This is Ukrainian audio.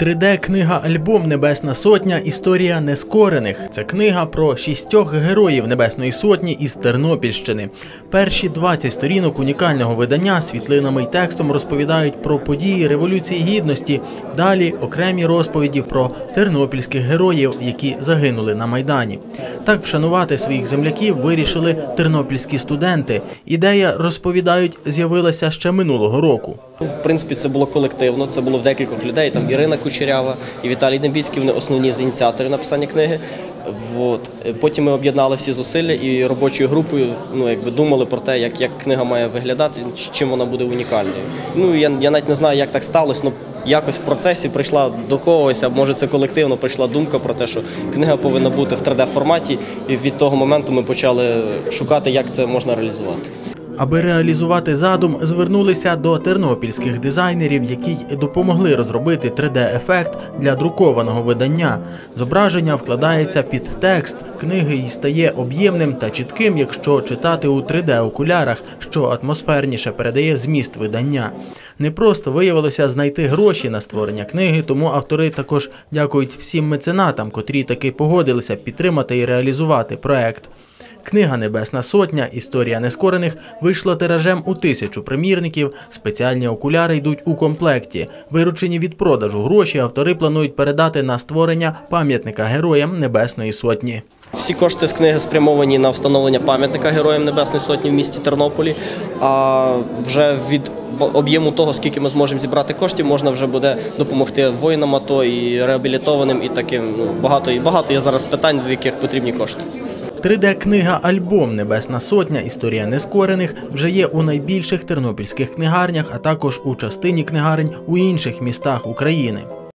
3D-книга Альбом Небесна Сотня Історія нескорених. Це книга про шістьох героїв Небесної Сотні із Тернопільщини. Перші 20 сторінок унікального видання світлинами й текстом розповідають про події Революції Гідності. Далі окремі розповіді про тернопільських героїв, які загинули на Майдані. Так вшанувати своїх земляків вирішили тернопільські студенти. Ідея, розповідають, з'явилася ще минулого року. В принципі, це було колективно, це було в декількох людей. Там Ірина Кучерява і Віталій Дембійський, вони основні з ініціатори написання книги. От. Потім ми об'єднали всі зусилля і робочою групою ну, якби думали про те, як, як книга має виглядати, чим вона буде унікальною. Ну, я, я навіть не знаю, як так сталося, але якось в процесі прийшла до когось, а може це колективно прийшла думка про те, що книга повинна бути в 3D-форматі, і від того моменту ми почали шукати, як це можна реалізувати. Аби реалізувати задум, звернулися до тернопільських дизайнерів, які допомогли розробити 3D-ефект для друкованого видання. Зображення вкладається під текст книги і стає об'ємним та чітким, якщо читати у 3D-окулярах, що атмосферніше передає зміст видання. Не просто виявилося знайти гроші на створення книги, тому автори також дякують всім меценатам, котрі таки погодилися підтримати і реалізувати проект. Книга Небесна Сотня Історія нескорених вийшла тиражем у тисячу примірників. Спеціальні окуляри йдуть у комплекті. Виручені від продажу гроші автори планують передати на створення пам'ятника героям Небесної Сотні. Всі кошти з книги спрямовані на встановлення пам'ятника Героям Небесної Сотні в місті Тернополі. А вже від об'єму того, скільки ми зможемо зібрати коштів, можна вже буде допомогти воїнам АТО і реабілітованим, і таким ну багато і багато є зараз питань, в яких потрібні кошти. 3D-книга Альбом Небесна Сотня Історія нескорених вже є у найбільших тернопільських книгарнях, а також у частині книгарень у інших містах України.